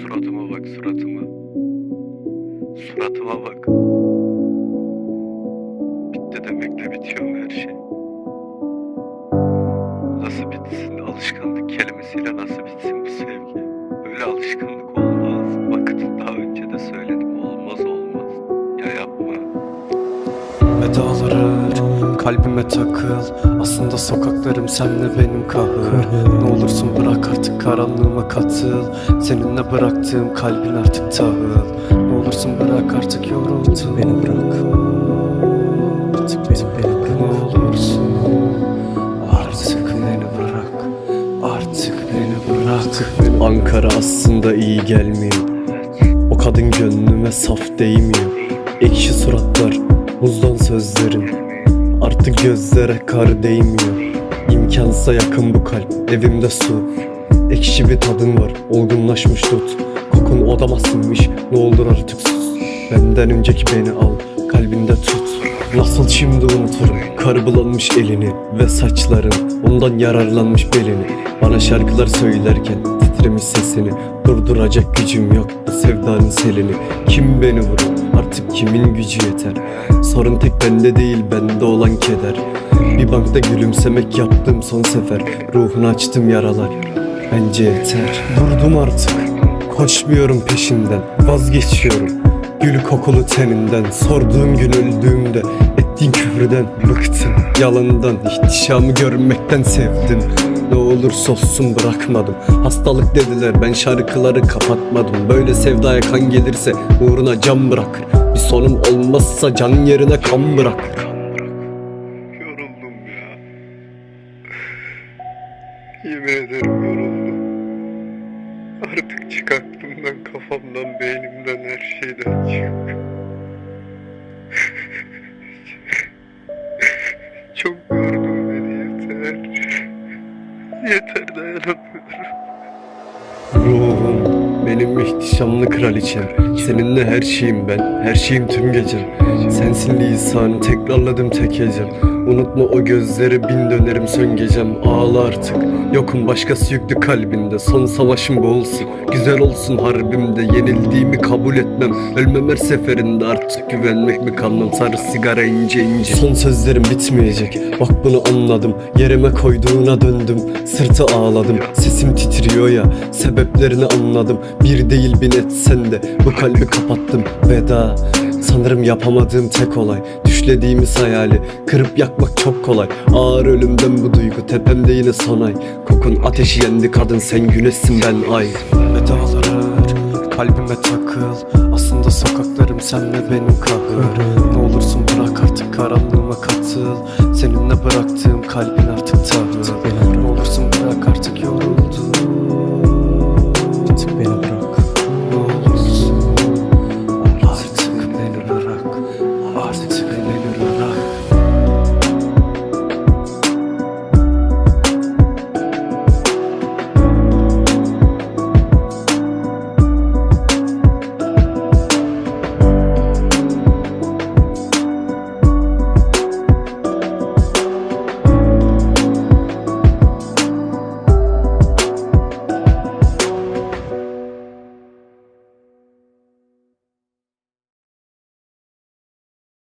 suratıma bak suratıma. Suratıma bak. Bitti demekle bitiyor mu her şey? Nasıl bitsin? Alışkanlık kelimesiyle nasıl bitsin bu sevgi? Böyle alışkanlık olmaz. Bakın daha önce de söyledim. Olmaz olmaz. Ya yapma. Vedaları kalbime takıl Aslında sokaklarım senle benim kahır Ne olursun karanlığıma katıl. Seninle bıraktığım kalbin artık tahıl Ne olursun bırak artık yoruldum. Beni bırak. Artık beni, beni bırak. Ne olursun Artık beni bırak. Artık beni bırak. Ankara aslında iyi gelmiyor. O kadın gönlüme saf değmiyor. Ekşi suratlar, buzdan sözlerin Artık gözlere kar değmiyor. İmkansıza yakın bu kalp, evimde su Ekşi bir tadın var, olgunlaşmış tut. Kokun odama sinmiş, ne olur artık sus. Benden önceki beni al, kalbinde tut. Nasıl şimdi unuturum Kar bulanmış elini ve saçların. Ondan yararlanmış belini. Bana şarkılar söylerken titremiş sesini. Durduracak gücüm yok bu sevdanın selini. Kim beni vurur artık kimin gücü yeter? Sorun tek bende değil bende olan keder. Bir bankta gülümsemek yaptım son sefer. Ruhunu açtım yaralar Bence yeter. Durdum artık. Koşmuyorum peşinden. Vazgeçiyorum. Gül kokulu teninden. Sorduğum gün öldüğümde Ettiğin küfürden bıktım. Yalandan ihtişamı görmekten sevdim. Ne olursa olsun bırakmadım. Hastalık dediler ben şarkıları kapatmadım. Böyle sevdaya kan gelirse uğruna can bırakır. Bir sonum olmazsa canın yerine kan bırakır. Yoruldum ya. Yemin ederim yoruldum. Artık çık aklımdan, kafamdan, beynimden, her şeyden çık. Çok yordun beni yeter. Yeter dayanamıyorum. Ruhum benim ihtişamlı kraliçem Seninle her şeyim ben, her şeyim tüm gecem Sensin lisanı tekrarladım tek hecem Unutma o gözleri bin dönerim son gecem. Ağla artık, yokum başkası yüklü kalbinde Son savaşım bu olsun, güzel olsun harbimde. Yenildiğimi kabul etmem, ölmem her seferinde. Artık güvenmek mi kalmam, sarı sigara ince ince. Son sözlerim bitmeyecek, bak bunu anladım. Yerime koyduğuna döndüm, sırtı ağladım. Sesim titriyor ya, sebeplerini anladım. Bir değil bin etsen de bu kalbi kapattım. Veda Sanırım yapamadığım tek olay Düşlediğimiz hayali Kırıp yakmak çok kolay. Ağır ölümden bu duygu Tepemde yine son ay Kokun ateşi yendi kadın Sen güneşsin ben ay. Vedaları Kalbime takıl. Aslında sokaklarım senle benim kahır. Ne olursun bırak artık karanlığıma katıl. Seninle bıraktığım kalbin artık tahıl